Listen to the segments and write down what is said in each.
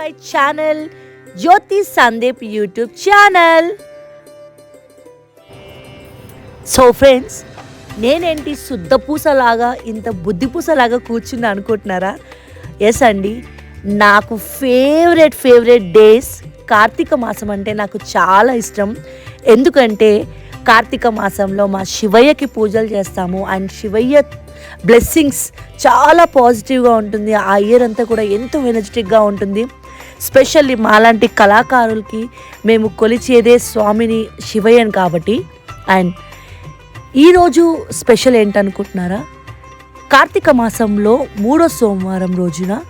My channel Jyoti Sandeep YouTube channel so friends నేనేంటి శుద్ధ పూసలాగా ఇంత బుద్ధి పూసలాగా కూర్చుంది అనుకుంటున్నారా? ఎస్ అండి. నాకు ఫేవరెట్ ఫేవరెట్ డేస్ కార్తీక మాసం అంటే నాకు చాలా ఇష్టం. ఎందుకంటే కార్తీక మాసంలో మా శివయ్యకి పూజలు చేస్తాము. అండ్ శివయ్య బ్లెస్సింగ్స్ చాలా పాజిటివ్గా ఉంటుంది. ఆ ఇయర్ అంతా కూడా ఎంతో ఎనర్జెటిక్గా ఉంటుంది. స్పెషల్లీ మాలాంటి కళాకారులకి మేము కొలిచేదే స్వామిని శివయ్యని కాబట్టి. అండ్ ఈరోజు స్పెషల్ ఏంటనుకుంటున్నారా? కార్తీక మాసంలో మూడో సోమవారం రోజున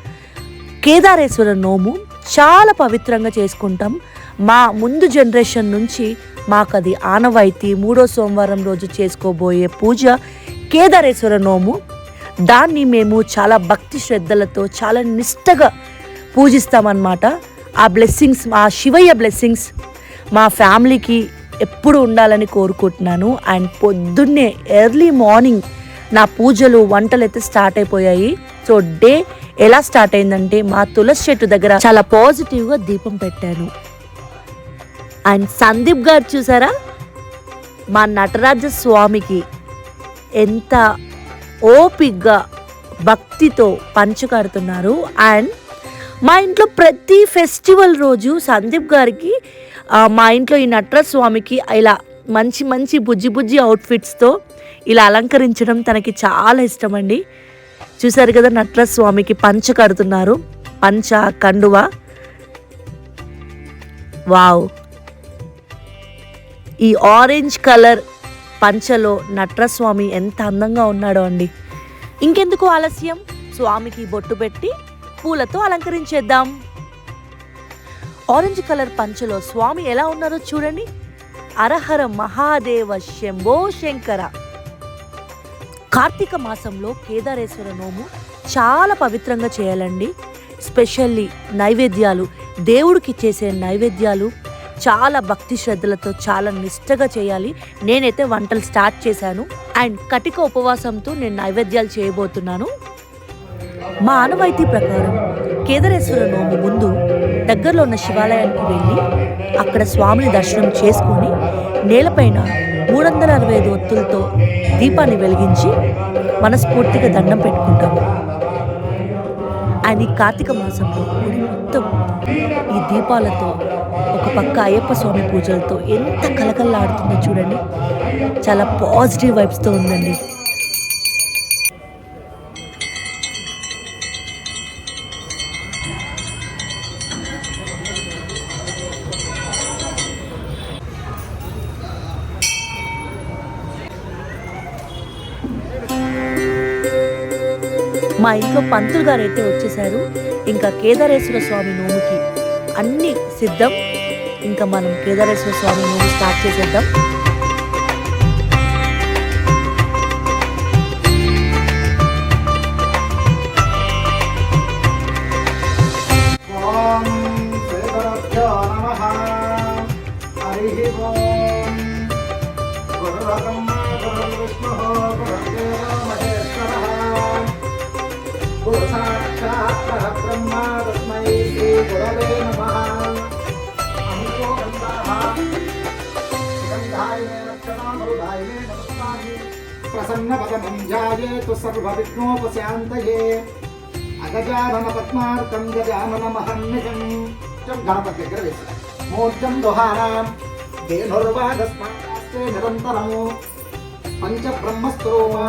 కేదారేశ్వర నోము చాలా పవిత్రంగా చేసుకుంటాం. మా ముందు జనరేషన్ నుంచి మాకు అది ఆనవాయితీ మూడో సోమవారం రోజు చేసుకోబోయే పూజ కేదారేశ్వర నోము. దాన్ని మేము చాలా భక్తి శ్రద్ధలతో చాలా నిష్టగా పూజిస్తామన్నమాట. ఆ బ్లెస్సింగ్స్ ఆ శివయ్య బ్లెస్సింగ్స్ మా ఫ్యామిలీకి ఎప్పుడు ఉండాలని కోరుకుంటున్నాను. అండ్ పొద్దున్నే ఎర్లీ మార్నింగ్ నా పూజలు వంటలు అయితే స్టార్ట్ అయిపోయాయి. సో డే ఎలా స్టార్ట్ అయిందంటే మా తులసి చెట్టు దగ్గర చాలా పాజిటివ్గా దీపం పెట్టాను. అండ్ సందీప్ గారు చూసారా? మా నటరాజ స్వామికి ఎంత ఓపిగ్గా భక్తితో పంచకడుతున్నారు అండ్ మా ఇంట్లో ప్రతి ఫెస్టివల్ రోజు సందీప్ గారికి మా ఇంట్లో ఈ నటరాజ స్వామికి ఇలా మంచి మంచి బుజ్జి బుజ్జి అవుట్ఫిట్స్తో ఇలా అలంకరించడం తనకి చాలా ఇష్టం అండి చూసారు కదా నటరాజ స్వామికి పంచ కడుతున్నారు. పంచ కండువ. వావ్! ఈ ఆరెంజ్ కలర్ పంచలో నట్రస్వామి ఎంత అందంగా ఉన్నాడో అండి. ఇంకెందుకు ఆలస్యం? స్వామికి బొట్టు పెట్టి పూలతో అలంకరించేద్దాం. ఆరెంజ్ కలర్ పంచలో స్వామి ఎలా ఉన్నారో చూడండి. అరహర మహాదేవ శంభో శంకర. కార్తీక మాసంలో కేదారేశ్వర నోము చాలా పవిత్రంగా చేయాలండి. స్పెషల్లీ నైవేద్యాలు దేవుడికి చేసే నైవేద్యాలు చాలా భక్తి శ్రద్ధలతో చాలా నిష్టగా చేయాలి. నేనైతే వంటలు స్టార్ట్ చేశాను. అండ్ కటిక ఉపవాసంతో నేను నైవేద్యాలు చేయబోతున్నాను. మా ఆనవాయితీ ప్రకారం కేదారేశ్వర నోము ముందు దగ్గరలో ఉన్న శివాలయానికి వెళ్ళి అక్కడ స్వామిని దర్శనం చేసుకొని నేలపైన మూడు వందల అరవై ఐదు ఒత్తులతో దీపాన్ని వెలిగించి మనస్ఫూర్తిగా దండం పెట్టుకుంటాం అని ఈ కార్తీక మాసంలో మొత్తం ఈ దీపాలతో ఒక పక్క అయ్యప్ప స్వామి పూజలతో ఎంత కలకల్లాడుతుందో చూడండి. చాలా పాజిటివ్ వైబ్స్తో ఉందండి. మా ఇంట్లో పంతులు గారు అయితే వచ్చేసారు ఇంకా కేదారేశ్వర స్వామి నోముకి అన్ని సిద్ధం. ఇంకా మనం కేదారేశ్వర స్వామి నోము స్టార్ట్ చేసేద్దాం. ప్రసన్నపదమం ధ్యాయేతు సర్వవిఘ్నోపశాంతయే అగజానన పద్మార్కం గజానన మహన్నిజం గణపతి దగ్గర వేసి మూర్జం దుహానాం ధేనుర్వాగస్మాస్తే నిరంతరము పంచ బ్రహ్మస్త్రోమా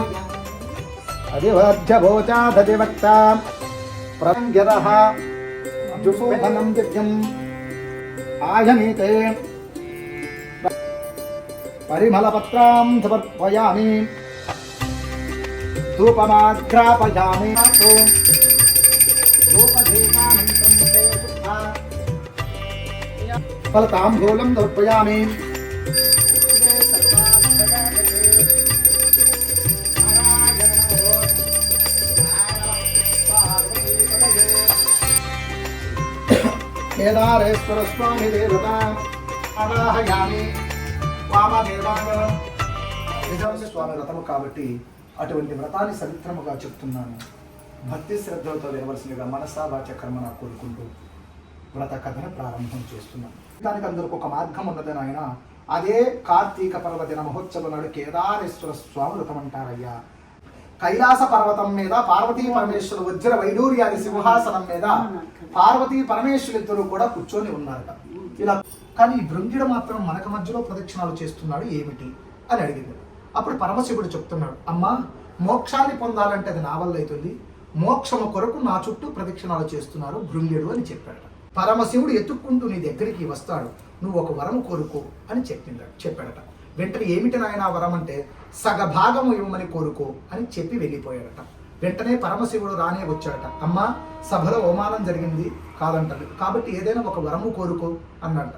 అధివధ్యభోచాదధివక్త ప్రజంగ్యదః జుషోధనం దివ్యం ఆయనీతే పరిమళపత్రాం సమర్పయామి ధూపమాగ్రాపయామి ఓం రూపధీమానంతం తే శుద్ధా ఫలతాంబూలం దర్పయామి కేదారేశ్వర స్వామి దేవత ఆవాహయామి వామదేవాయ నిజమైన స్వామి వ్రతము కాబట్టి అటువంటి వ్రతాన్ని సవిత్రముగా చెప్తున్నాను. భక్తి శ్రద్ధలతో వినవలసిందిగా మనసా వాచ కర్మన కోరుకుంటూ వ్రత కథను ప్రారంభం చేస్తున్నాం దానికి అందరికి ఒక మార్గం ఉన్నదని ఆయన అదే కార్తీక పర్వదిన మహోత్సవ నాడు కేదారేశ్వర స్వామి వ్రతం అంటారయ్యా. కైలాస పర్వతం మీద పార్వతీ పరమేశ్వరు వజ్ర వైడూర్యాది సింహాసనం మీద పార్వతీ పరమేశ్వరులిద్దరూ కూడా కూర్చొని ఉన్నారట. ఇలా కానీ ఈ భృంగిడు మాత్రం మనక మధ్యలో ప్రదక్షిణాలు చేస్తున్నాడు ఏమిటి అని అడిగింది. అప్పుడు పరమశివుడు చెప్తున్నాడు అమ్మా మోక్షాన్ని పొందాలంటే అది నా వల్ల అవుతుంది. మోక్షము కొరకు నా చుట్టూ ప్రదక్షిణాలు చేస్తున్నారు భృంగిడు అని చెప్పాడు పరమశివుడు ఎత్తుక్కుంటూ నీ దగ్గరికి వస్తాడు. నువ్వు ఒక వరం కోరుకో అని చెప్పిండాడు చెప్పాడట. వెంటనే ఏమిటి నాయన వరం అంటే సగభాగము ఇవ్వమని కోరుకో అని చెప్పి వెళ్ళిపోయాడట. వెంటనే పరమశివుడు రానే వచ్చాడట. అమ్మా సభలో అవమానం జరిగింది కాదంటారు కాబట్టి ఏదైనా ఒక వరము కోరుకో అన్నట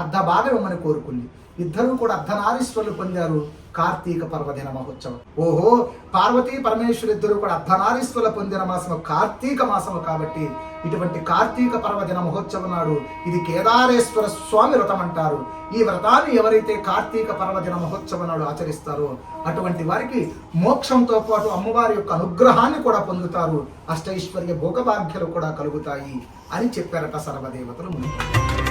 అర్ధ భాగం ఇవ్వమని కోరుకుంది. ఇద్దరూ కూడా అర్ధనారీశ్వరులు పొందారు. కార్తీక పర్వదిన మహోత్సవం. ఓహో పార్వతీ పరమేశ్వరు ఇద్దరు కూడా అర్ధనారీశ్వరుల పొందిన మాసము కార్తీక మాసము కాబట్టి ఇటువంటి కార్తీక పర్వదిన మహోత్సవం నాడు ఇది కేదారేశ్వర స్వామి వ్రతం అంటారు. ఈ వ్రతాన్ని ఎవరైతే కార్తీక పర్వదిన మహోత్సవం నాడు ఆచరిస్తారో అటువంటి వారికి మోక్షంతో పాటు అమ్మవారి యొక్క అనుగ్రహాన్ని కూడా పొందుతారు. అష్టైశ్వర్య భోగభాగ్యాలు కూడా కలుగుతాయి అని చెప్పారట సర్వదేవతలు ముందు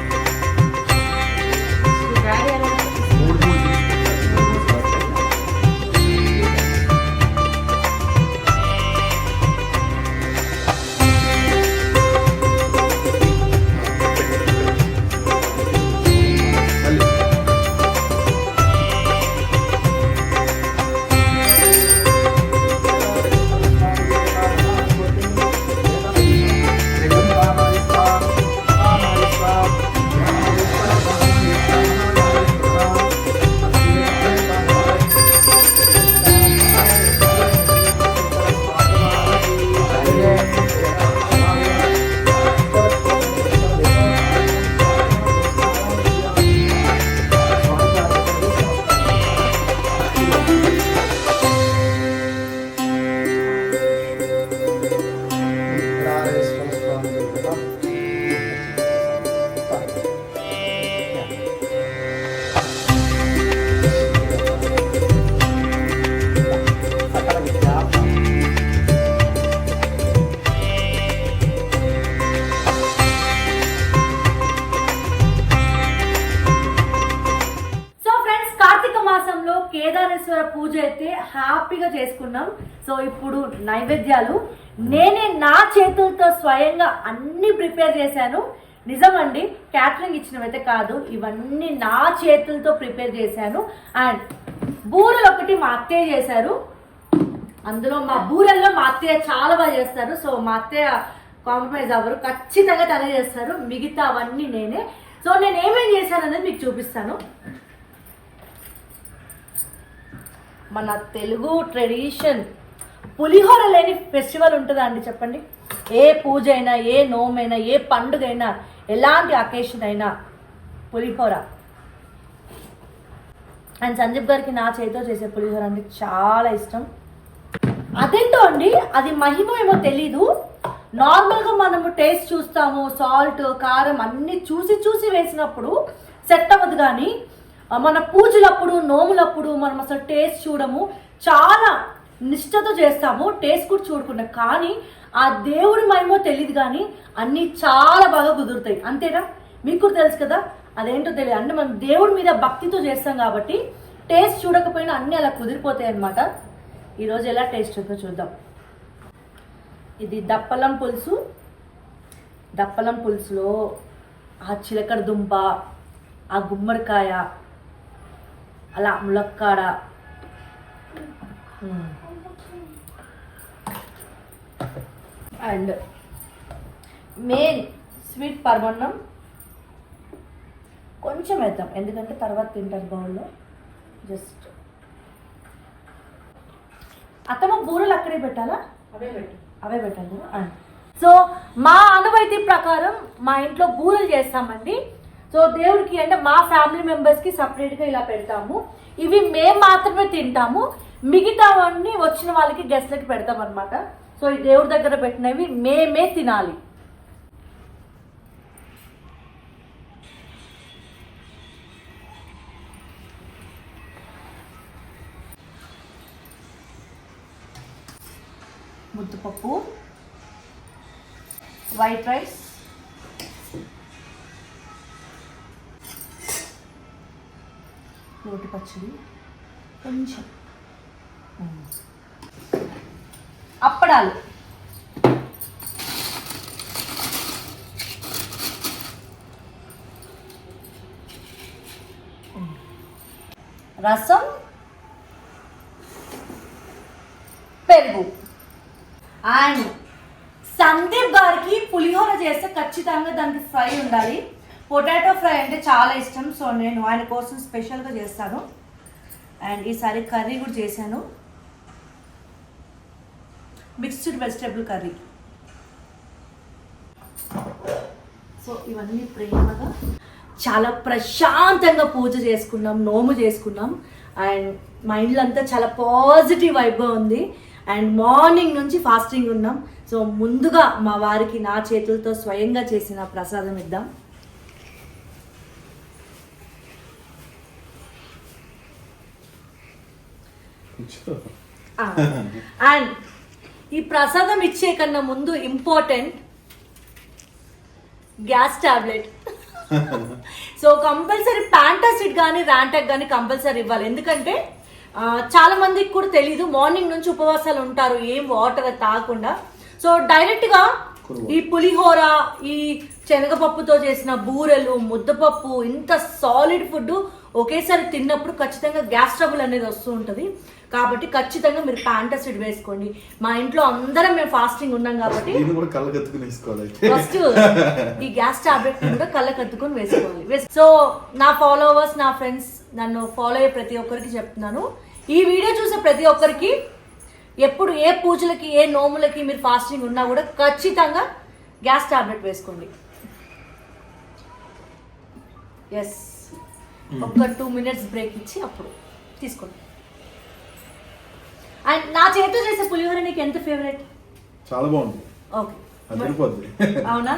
హ్యాపీగా చేసుకున్నాం. సో ఇప్పుడు నైవేద్యాలు. నేనే నా చేతులతో స్వయంగా అన్ని ప్రిపేర్ చేశాను. నిజమండి క్యాటరింగ్ ఇచ్చినవైతే కాదు ఇవన్నీ నా చేతులతో ప్రిపేర్ చేశాను. అండ్ బూరెలు ఒకటి మా అత్తయ్య చేశారు. అందులో మా బూరెల్లో మా అత్తయ్య చాలా బాగా చేస్తారు. సో మా అత్తయ్య కాంప్రమైజ్ అవ్వరు. ఖచ్చితంగా తనే చేస్తారు. మిగతా అవన్నీ నేనే. సో నేను ఏమేం చేశాను అనేది మీకు చూపిస్తాను. మన తెలుగు ట్రెడిషన్. పులిహోర లేని ఫెస్టివల్ ఉంటుందా అండి చెప్పండి? ఏ పూజ అయినా ఏ నోమైనా ఏ పండుగ అయినా ఎలాంటి అకేషన్ అయినా పులిహోర. అండ్ సందీప్ గారికి నా చేతితో చేసే పులిహోర అంటే చాలా ఇష్టం. అదేంటో అండి అది మహిమ ఏమో తెలీదు. నార్మల్గా మనము టేస్ట్ చూస్తాము సాల్ట్ కారం అన్నీ చూసి చూసి వేసినప్పుడు సెట్ అవ్వదు కానీ మన పూజలప్పుడు నోములప్పుడు మనం అసలు టేస్ట్ చూడము. చాలా నిష్టతో చేస్తాము టేస్ట్ కూడా చూడకుండా. కానీ ఆ దేవుడి మహిమో తెలియదు కానీ అన్నీ చాలా బాగా కుదురుతాయి. అంతేనా? మీకు కూడా తెలుసు కదా? అదేంటో తెలియదు. అంటే మనం దేవుడి మీద భక్తితో చేస్తాం కాబట్టి టేస్ట్ చూడకపోయినా అన్నీ అలా కుదిరిపోతాయి అన్నమాట. ఈరోజు ఎలా టేస్ట్ ఉందో చూద్దాం. ఇది దప్పలం పులుసు. దప్పలం పులుసులో ఆ చిలకడ దుంప ఆ గుమ్మడికాయ అలా ములక్కాడ. అండ్ మెయిన్ స్వీట్ పరమన్నం కొంచెం వేద్దాం ఎందుకంటే తర్వాత తింటారు బౌల్లో. జస్ట్. అత్తమ్మ బూరెలు అక్కడే పెట్టాలా? అవే పెట్టు. అవే పెట్టాలి. సో మా అనువైతే ప్రకారం మా ఇంట్లో బూరెలు చేస్తామండి. సో దేవుడికి అంటే మా ఫ్యామిలీ మెంబర్స్కి సపరేట్గా ఇలా పెడతాము. ఇవి మేము మాత్రమే తింటాము. మిగతావన్నీ వచ్చిన వాళ్ళకి గెస్ట్లకి పెడతాం అనమాట సో ఈ దేవుడి దగ్గర పెట్టినవి మేమే తినాలి. ముద్దపప్పు వైట్ రైస్ రోటి పచ్చడి. కొంచెం. అప్పడాలు. రసం. పెరుగు. అండ్ సందీప్ గారికి పులిహోర చేస్తే ఖచ్చితంగా దానికి ఫ్రై ఉండాలి. పొటాటో ఫ్రై అంటే చాలా ఇష్టం. సో నేను ఆయన కోసం స్పెషల్గా చేస్తాను. అండ్ ఈసారి కర్రీ కూడా చేశాను. Mixed vegetable curry. సో ఇవన్నీ ప్రేమగా చాలా ప్రశాంతంగా పూజ చేసుకున్నాం నోము చేసుకున్నాం. అండ్ మైండ్లో అంతా చాలా పాజిటివ్ వైబ్గా ఉంది. అండ్ మార్నింగ్ నుంచి ఫాస్టింగ్ ఉన్నాం. సో ముందుగా మా వారికి నా చేతులతో స్వయంగా చేసిన ప్రసాదం ఇద్దాం. అండ్ ఈ ప్రసాదం ఇచ్చే కన్నా ముందు important gas tablet. So compulsory Pantocid కానీ ర్యాంటాక్ కానీ కంపల్సరీ ఇవ్వాలి. ఎందుకంటే చాలా మందికి కూడా తెలియదు మార్నింగ్ నుంచి ఉపవాసాలు ఉంటారు. ఏం వాటర్ తాగకుండా. సో డైరెక్ట్గా ఈ పులిహోర ఈ శనగపప్పుతో చేసిన బూరెలు ముద్దపప్పు ఇంత సాలిడ్ ఫుడ్ ఒకేసారి తిన్నప్పుడు ఖచ్చితంగా గ్యాస్ ట్రబుల్ అనేది వస్తూ ఉంటుంది. కాబట్టి ఖచ్చితంగా మీరు ప్యాంటాసిడ్ వేసుకోండి. మా ఇంట్లో అందరం మేము ఫాస్టింగ్ ఉన్నాం కాబట్టి ఫస్ట్ ఈ గ్యాస్ టాబ్లెట్ కూడా కళ్ళ కత్తుకొని వేసుకోవాలి. వేస్- సో నా ఫాలోవర్స్ నా ఫ్రెండ్స్ నన్ను ఫాలో అయ్యే ప్రతి ఒక్కరికి చెప్తున్నాను. ఈ వీడియో చూసే ప్రతి ఒక్కరికి ఎప్పుడు ఏ పూజలకి ఏ నోములకి మీరు ఫాస్టింగ్ ఉన్నా కూడా ఖచ్చితంగా గ్యాస్ టాబ్లెట్ వేసుకోండి. ఎస్ ఒక టూ మినిట్స్ బ్రేక్ ఇచ్చి అప్పుడు తీసుకోండి. అండ్ నా చేతితో చేసే పులిహోర నీకు ఎంత ఫేవరెట్ చాలా బాగుంది. ఓకే అది సరిపోద్ది అవునా?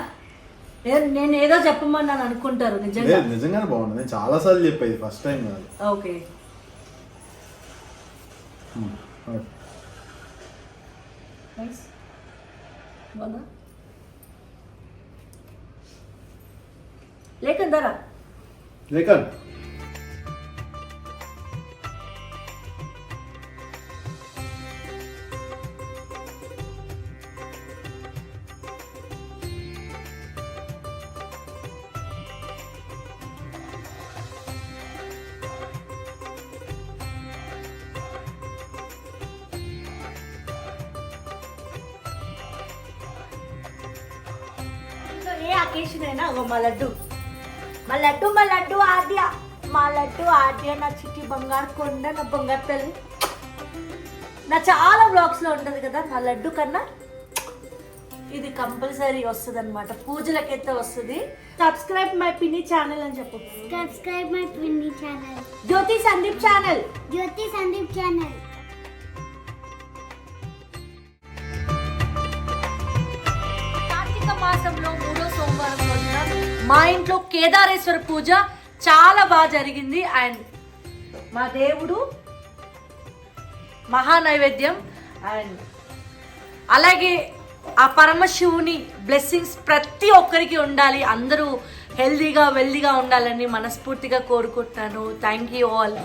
నేను ఏదో చెప్పమన్నాను అనుకుంటారు నిజంగా. నిజంగానే బాగుంది. నేను చాలా సార్లు చెప్పేది ఫస్ట్ టైం కాదు. Okay um, okay. నైస్ అగో మా లడ్డు. మా లడ్డు మా లడ్డు ఆద్య. మా లడ్డు ఆద్య నా చిట్టి బంగారు కొండ నా బంగారు తల్లి. నా చాలా బ్లాగ్స్లో ఉంటది కదా నా లడ్డు కన్నా ఇది కంపల్సరీ వస్తుంది అనమాట పూజలకైతే వస్తుంది. సబ్స్క్రైబ్ మై పిన్ని ఛానల్ అని చెప్పు. Subscribe my Winnie channel. Jyoti Sandeep channel Jyoti Sandeep channel. Karthika మాసంలో మా ఇంట్లో కేదారేశ్వర పూజ చాలా బాగా జరిగింది. అండ్ మా దేవుడు మహా నైవేద్యం అండ్ అలాగే ఆ పరమశివుని బ్లెస్సింగ్స్ ప్రతి ఒక్కరికి ఉండాలి. అందరూ హెల్దీగా వెల్దీగా ఉండాలని మనస్ఫూర్తిగా కోరుకుంటున్నాను thank you all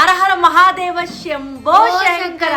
Hara Hara Mahadeva Shambho Shankara.